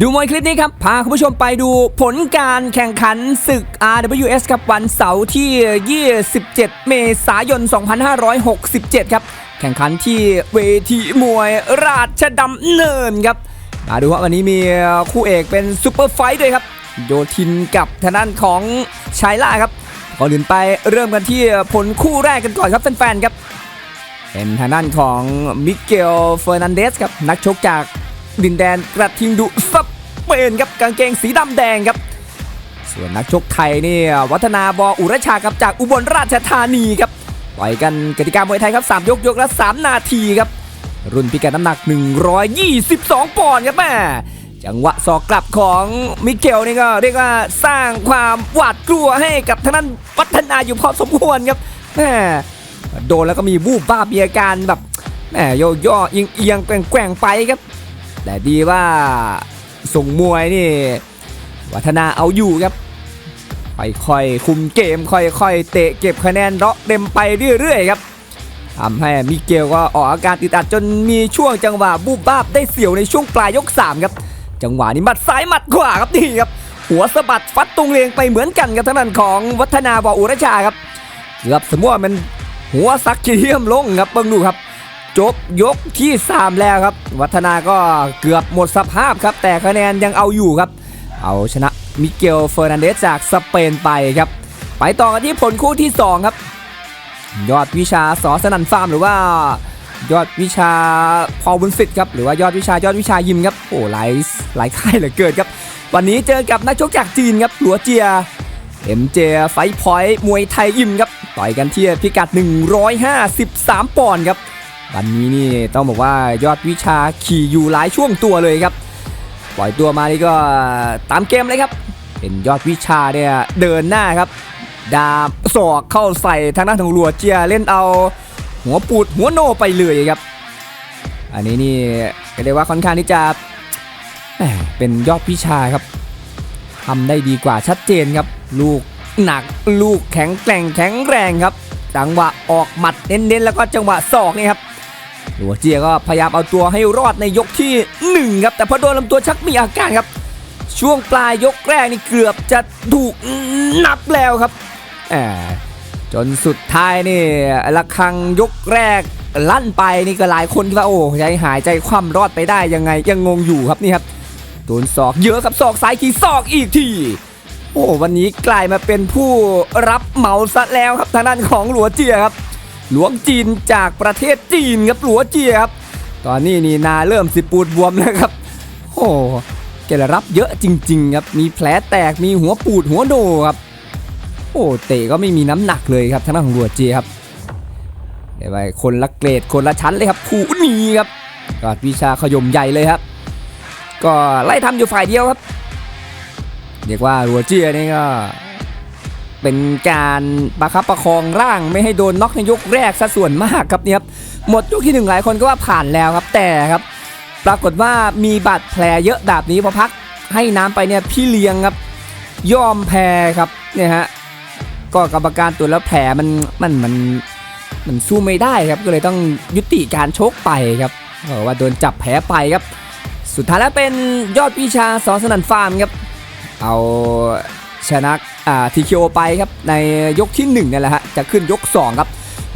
ดูมวยคลิปนี้ครับ พาคุณผู้ชมไปดูผลการแข่งขันศึก RWS ครับวันเสาร์ที่ 27 เมษายน 2567 ครับ แข่งขันที่เวทีมวยราชดำเนินครับ มาดูว่าวันนี้มีคู่เอกเป็นซูเปอร์ไฟท์ด้วยครับ โยทินกับทางด้านของชายล่าครับก่อนอื่นไปเริ่มกันที่ผลคู่แรกกันก่อนครับแฟนๆครับ เป็นทางด้านของมิเกลเฟอร์นันเดสครับนักชกจาก ดินแดนกระทิงดุสเปนครับกางเกงสีดำแดงครับ ส่วนนักชกไทยนี่วัฒนาบออุรชาครับจากอุบลราชธานีครับปล่อยกันกติกามวยไทยครับ3ยกยกละ3นาทีครับ รุ่นพิกัดน้ำหนัก 122 ปอนด์ครับแม่จังหวะสอกกลับของมิเกลนี่ก็เรียกว่าสร้างความหวาดกลัวให้กับทางด้นวัฒนาอยู่พอสมควรครับแม่โดนแล้วก็มีบูบบ้าบมีอาการแบบแมโยโย่เอียงเอียงแกว่งแกว่งไปครับ แต่ดีว่าส่งมวยนี่ วัฒนาเอาอยู่ครับค่อยๆคุมเกมค่อยๆเตะเก็บคะแนนเลาะเต็มไปเรื่อยๆครับทำให้มิเกลก็ออกอาการติดอัดจนมีช่วงจังหวะบูบบ้าบได้เสียวในช่วงปลายยก 3 ครับ จังหวะนี้หมัดซ้ายหมัดขวาครับนี่ครับ หัวสะบัดฟัดตรงเรียงไปเหมือนกันกับทางด้านของวัฒนาบออุรชาครับเกือบสมมติว่ามันหัวซักเทียมลงครับเบิ่งดูครับ จบยกที่ 3 แล้วครับ วัฒนาก็เกือบหมดสภาพครับ แต่คะแนนยังเอาอยู่ครับ เอาชนะมิเกลเฟอร์นันเดสจากสเปนไปครับ ไปต่อกันที่ผลคู่ที่ 2 ครับ ยอดวิชาสอสนันฟาร์มหรือว่ายอดวิชาพอบุญสิทธิ์ครับหรือว่ายอดวิชายอดวิชายิมครับโอ้หลายหลายค่ายเหลือเกินครับ วันนี้เจอกับนักชกจากจีนครับหลัวเจีย MJ ไฟพอยต์มวยไทยยิมครับต่อยกันที่พิกัด 153 ปอนด์ครับ วันนี้นี่ต้องบอกว่ายอดวิชาขี่อยู่หลายช่วงตัวเลยครับ ปล่อยตัวมานี่ก็ตามเกมเลยครับ เป็นยอดวิชาเนี่ยเดินหน้าครับ ดาบศอกเข้าใส่ทางด้านของลัวเจียเล่นเอาหัวปูดหัวโนไปเลยครับ อันนี้นี่ก็เรียกว่าค่อนข้างที่จะเป็นยอดวิชาครับทำได้ดีกว่าชัดเจนครับ ลูกหนักลูกแข็งแกร่งแข็งแรงครับ จังหวะออกหมัดเน้นๆแล้วก็จังหวะศอกนี่ครับ หลัวเจียก็พยายามเอาตัวให้รอดในยกที่หนึ่งครับ แต่พอโดนลำตัวชักมีอาการครับ ช่วงปลายยกแรกนี่เกือบจะถูกนับแล้วครับจนสุดท้ายนี่ระฆังยกแรกลั่นไปนี่ก็หลายคนคิดว่าโอ้ใจหายใจคว่ำรอดไปได้ยังไงยังงงอยู่ครับนี่ครับโดนศอกเยอะครับศอกซ้ายทีศอกอีกทีโอ้วันนี้กลายมาเป็นผู้รับเหมาซะแล้วครับทางด้านของหลัวเจียครับ หลวงจีนจากประเทศจีนครับหลัวเจียครับ ตอนนี้นี่นาเริ่มสิปูดบวมแล้วครับ โอ้แกรับเยอะจริง ๆ ครับ มีแผลแตกมีหัวปูดหัวโดครับ โอ้เตะก็ไม่มีน้ำหนักเลยครับทางด้านของหลัวเจียครับเดี๋ยวไปคนละเกรดคนละชั้นเลยครับผู้นี้ครับกอดวิชาขยมใหญ่เลยครับ ก็ไล่ทำอยู่ฝ่ายเดียวครับเรียกว่ารัวเจียนี่ก็ เป็นการประคับประคองร่างไม่ให้โดนน็อกในยกแรกซะส่วนมากครับเนี่ยครับหมดยกที่หนึ่งหลายคนก็ว่าผ่านแล้วครับแต่ครับ ปรากฏว่ามีบาดแผลเยอะแบบนี้พอพักให้น้ำไปเนี่ยพี่เลี้ยงครับยอมแพ้ครับเนี่ยฮะก็กรรมการตรวจแล้วแผลมันมันมันมันสู้ไม่ได้ครับก็เลยต้องยุติการชกไปครับเพราะว่าโดนจับแผลไปครับ สุดท้ายแล้วเป็นยอดวิชาสอนสนันฟาร์มครับเอาชนะ ทีเคโอไปครับในยกที่1นี่แหละฮะจะขึ้นยก 2 ครับ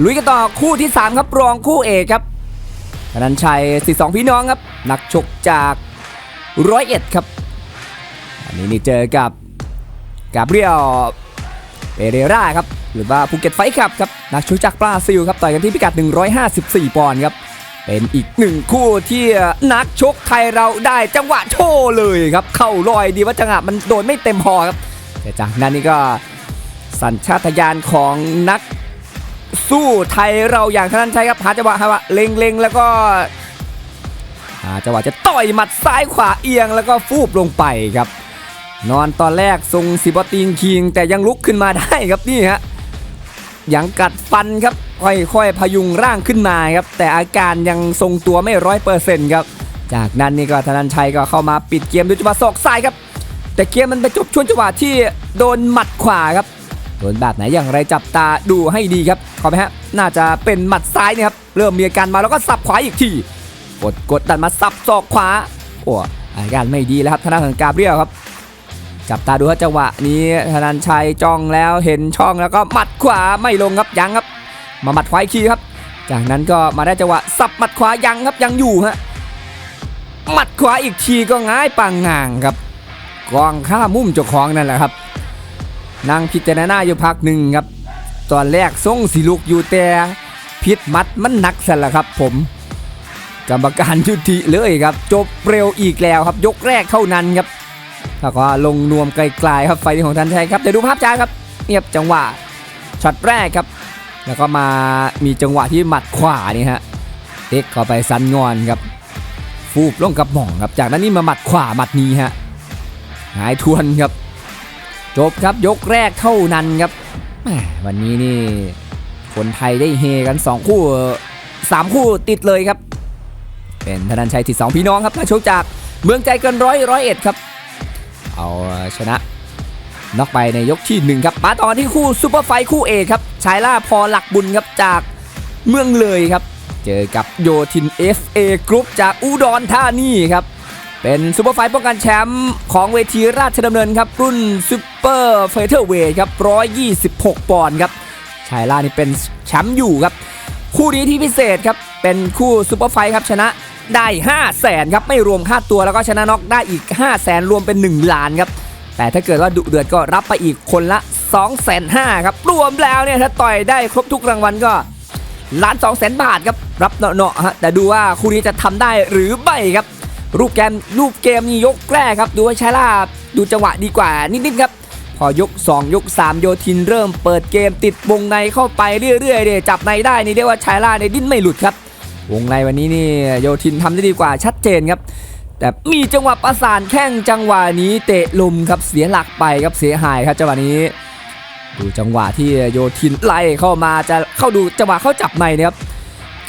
ลุยกันต่อคู่ที่ 3 ครับรองคู่เอกครับธนันชัยสิสองพี่น้องครับ นักชกจากร้อยเอ็ดครับ อันนี้นี่เจอกับกาเบรียลเปเรราครับ หรือว่าภูเก็ตไฟครับครับ นักชกจากบราซิลครับ ต่อยกันที่พิกัด 154 ปอนด์ครับ เป็นอีกหนึ่งคู่ที่นักชกไทยเราได้จังหวะโชว์เลยครับ เข้าลอยดีว่าจังหวะมันโดนไม่เต็มพอครับ แต่จากนั้นนี่ก็สัญชาตญาณของนักสู้ไทยเราอย่างท่านั้นใช้ครับหาจังหวะหาจังหวะเล็งแล้วก็หาจังหวะจะต่อยหมัดซ้ายขวาเอียงแล้วก็ฟูบลงไปครับ นอนตอนแรกทรงสิบตีนคิง แต่ยังลุกขึ้นมาได้ครับนี่ฮะยังกัดฟันครับค่อยๆพยุงร่างขึ้นมาครับ แต่อาการยังทรงตัวไม่ร้อยเปอร์เซ็นต์ครับ จากนั้นนี่ก็ธนันชัยก็เข้ามาปิดเกมด้วยจังหวะศอกซ้ายครับ แต่เกมมันไปจบช่วงจังหวะที่โดนหมัดขวาครับโดนแบบไหนอย่างไรจับตาดูให้ดีครับขอไหมฮะน่าจะเป็นหมัดซ้ายเนี่ยครับเริ่มมีอาการมาแล้วก็สับขวาอีกทีกดกดดันมาสับศอกขวาโอ้อาการไม่ดีแล้วครับธนาของกาเบรียลครับ จับตาดูครับจังหวะนี้ธนันชัยจ้องแล้วเห็นช่องแล้วก็หมัดขวาไม่ลงครับยังครับ มาหมัดขวาอีกทีครับ จากนั้นก็มาได้จังหวะสับหมัดขวายังครับยังอยู่ฮะหมัดขวาอีกทีก็ง่ายปังงางครับ กองข้ามุ่มเจ้าของนั่นแหละครับนั่งพิจารณาอยู่พักหนึ่งครับ ตอนแรกทรงสีลุกอยู่แต่พิษมัดมันหนักสันละครับ ผม กรรมการยุติเลยครับ จบเร็วอีกแล้วครับ ยกแรกเท่านั้นครับแล้วก็ลงนวมไกลๆครับไฟของทันชัยครับเดี๋ยวดูภาพช้าครับเงียบจังหวะช็อตแรกครับ แล้วก็มามีจังหวะที่หมัดขวานี่ฮะเอ็กเข้าไปซันงอนครับ ฟูบลงกับหม่องครับ จากนั้นนี่มาหมัดขวาหมัดนี้ฮะ หายทวนครับ จบครับยกแรกเท่านั้นครับวันนี้นี่คนไทยได้เฮกัน 2 คู่ 3 คู่ติดเลยครับ เป็นธนันชัยติดสองพี่น้องครับนักชกจากเมืองใจเกินร้อยร้อยเอ็ดครับ เอาชนะน็อกไปในยกที่หนึ่งครับมาต่อที่คู่ซูเปอร์ไฟท์คู่เอกครับชายล่าพอหลักบุญครับจากเมืองเลยครับ เจอกับโยทิน FA กรุ๊ปจากอุดรธานีครับ เป็นซูเปอร์ไฟท์ป้องกันแชมป์ของเวทีราชดำเนินครับ รุ่นซูเปอร์เฟเธอร์เวทครับ 126 ปอนด์ครับชายล่านี่เป็นแชมป์อยู่ครับ คู่นี้ที่พิเศษครับ เป็นคู่ซูเปอร์ไฟท์ครับชนะได้ 5 0 0แสนครับ ไม่รวมค่าตัวแล้วก็ชนะน็อกได้อีก 5 0 0แสนรวมเป็น 1 ล้านครับ แต่ถ้าเกิดว่าดุเดือดก็รับไปอีกคนละ 2 5 0 0 0ครับ รวมแล้วเนี่ยถ้าต่อยได้ครบทุกรางวัลก็ล้าน2 0 0แสนบาทครับรับเนาะๆฮะแต่ดูว่าคู่นี้จะทำได้หรือไม่ครับ รูปเกมรูปเกมนี่ยกแรกครับ ดูว่าชาลาดูจังหวะดีกว่านิดๆครับ พอยก 2 ยก 3 โยทินเริ่มเปิดเกมติดวงในเข้าไปเรื่อยๆเดยจับในได้นี่เรียกว่าชายลาในดิ้นไม่หลุดครับ วงในวันนี้นี่โยทินทำได้ดีกว่าชัดเจนครับ แต่มีจังหวะประสานแข้งจังหวะนี้เตะลมครับเสียหลักไปครับเสียหายครับจังหวะนี้ดูจังหวะที่โยทินไล่เข้ามาจะเข้าดูจังหวะเข้าจับในนะครับ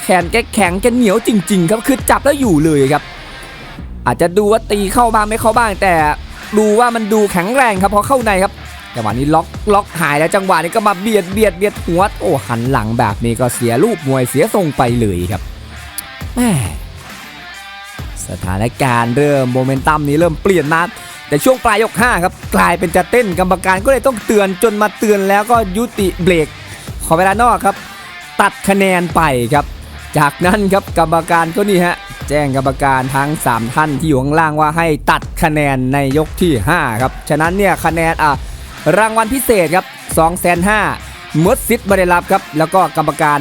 แขนแกแข็งแกเหนียวจริง ๆ ครับคือจับแล้วอยู่เลยครับ อาจจะดูว่าตีเข้าบ้างไม่เข้าบ้าง แต่ดูว่ามันดูแข็งแรงครับพอเข้าในครับจังหวะนี้ล็อกล็อกหายแล้วจังหวะนี้ก็มาเบียดเบียดเบียดหัวโอ้หันหลังแบบนี้ก็เสียรูปมวยเสียทรงไปเลยครับแม่สถานการณ์เริ่มโมเมนตัมนี้เริ่มเปลี่ยนมาแต่ช่วงปลายยก5ครับกลายเป็นจะเต้นกรรมการก็เลยต้องเตือนจนมาเตือนแล้วก็ยุติเบรกขอเวลานอกครับ ตัดคะแนนไปครับ จากนั้นครับกรรมการก็นี่ฮะแจ้งกรรมการทั้ง 3 ท่านที่อยู่ข้างล่างว่าให้ตัดคะแนนในยกที่ 5 ครับ ฉะนั้นเนี่ยคะแนนอะรางวัลพิเศษครับ2 5 0 0 0มดซิดไม่ได้รับครับ แล้วก็กรรมการ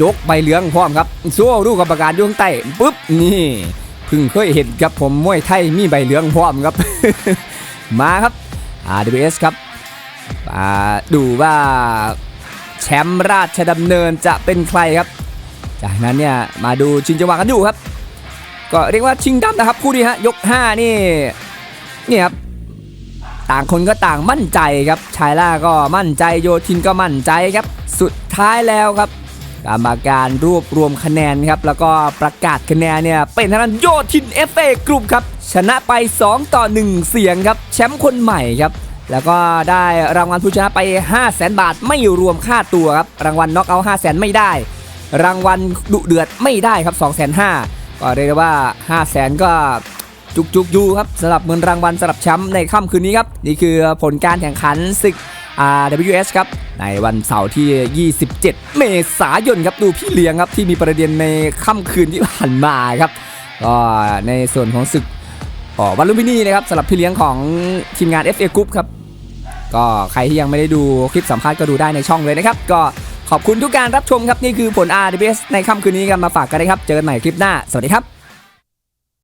จกใบเหลืองพร้อมครับสู้ดูกรรมการยู่งใต้ปุ๊บนี่เพิ่งเคยเห็นครับผมมวยไทยมีใบเหลืองพร้อมครับ มาครับ RWS ครับมาดูว่าแชมป์ราชดำเนินจะเป็นใครครับ จากนั้นเนี่ยมาดูชิงจังหวะกันอยู่ครับ ก็เรียกว่าชิงดำนะครับคู่นี้ฮะยก 5 นี่นี่ครับต่างคนก็ต่างมั่นใจครับชายล่าก็มั่นใจโยทินก็มั่นใจครับ สุดท้ายแล้วครับกรรมการรวบรวมคะแนนครับแล้วก็ประกาศคะแนนเนี่ยเป็นทางด้นโยทิน FA กลุ่มครับชนะไป 2 ต่อ 1 เสียงครับแชมป์คนใหม่ครับแล้วก็ได้รางวัลผู้ชนะไป 5 0 0แสนบาทไม่รวมค่าตัวครับรางวัลน็อกเอาท์5 0 0แสนไม่ได้ รางวัลดุเดือดไม่ได้ครับ 2 5 0 0 0ก็เรียกได้ว่า 5 0 0แสนก็จุกจุกๆอยู่ครับสำหรับเงินรางวัลสำหรับแชมป์ในค่ำคืนนี้ครับ นี่คือผลการแข่งขันศึก RWS ครับ ในวันเสาร์ที่ 27 เมษายนครับ ดูพี่เลี้ยงครับ ที่มีประเด็นในค่ำคืนที่ผ่านมาครับก็ในส่วนของศึกวันลุมพินีนะครับสำหรับพี่เลี้ยงของทีมงาน FA Group ครับ ก็ใครที่ยังไม่ได้ดูคลิปสัมภาษณ์ก็ดูได้ในช่องเลยนะครับ ก็ ขอบคุณทุกการรับชมครับนี่คือผล RWS ในค่ำคืนนี้กันมาฝากกันนะครับ เจอกันใหม่คลิปหน้า สวัสดีครับ